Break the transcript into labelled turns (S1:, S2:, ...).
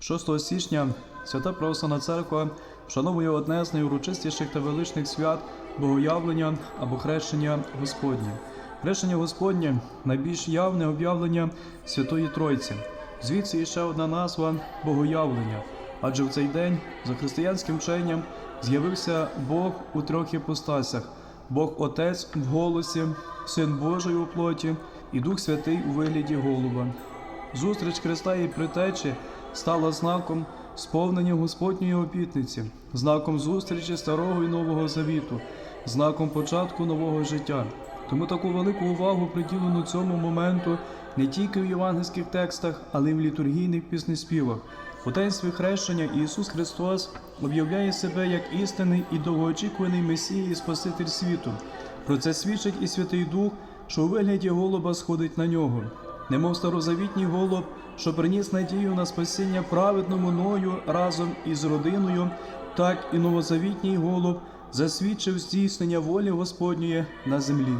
S1: 6 січня Свята Православна Церква вшановує одне з найурочистіших та величних свят Богоявлення або хрещення Господнє. Хрещення Господнє найбільш явне об'явлення Святої Тройці. Звідси іще одна назва Богоявлення. Адже в цей день за християнським вченням з'явився Бог у трьох іпостасях: Бог Отець в голосі, Син Божий у плоті і Дух Святий у вигляді Голуба. Зустріч Христа і притечі стала знаком сповнення Господньої обітниці, знаком зустрічі старого і нового завіту, знаком початку нового життя. Тому таку велику увагу приділено цьому моменту не тільки в євангельських текстах, але й в літургійних піснеспівах. У таїнстві хрещення Ісус Христос об'являє себе як істинний і довгоочікуваний Месія і Спаситель світу. Про це свідчить і Святий Дух, що у вигляді голуба сходить на нього немов старозавітній голуб, що приніс надію на спасіння праведному ною разом із родиною, так і новозавітній голуб засвідчив здійснення волі Господньої на землі.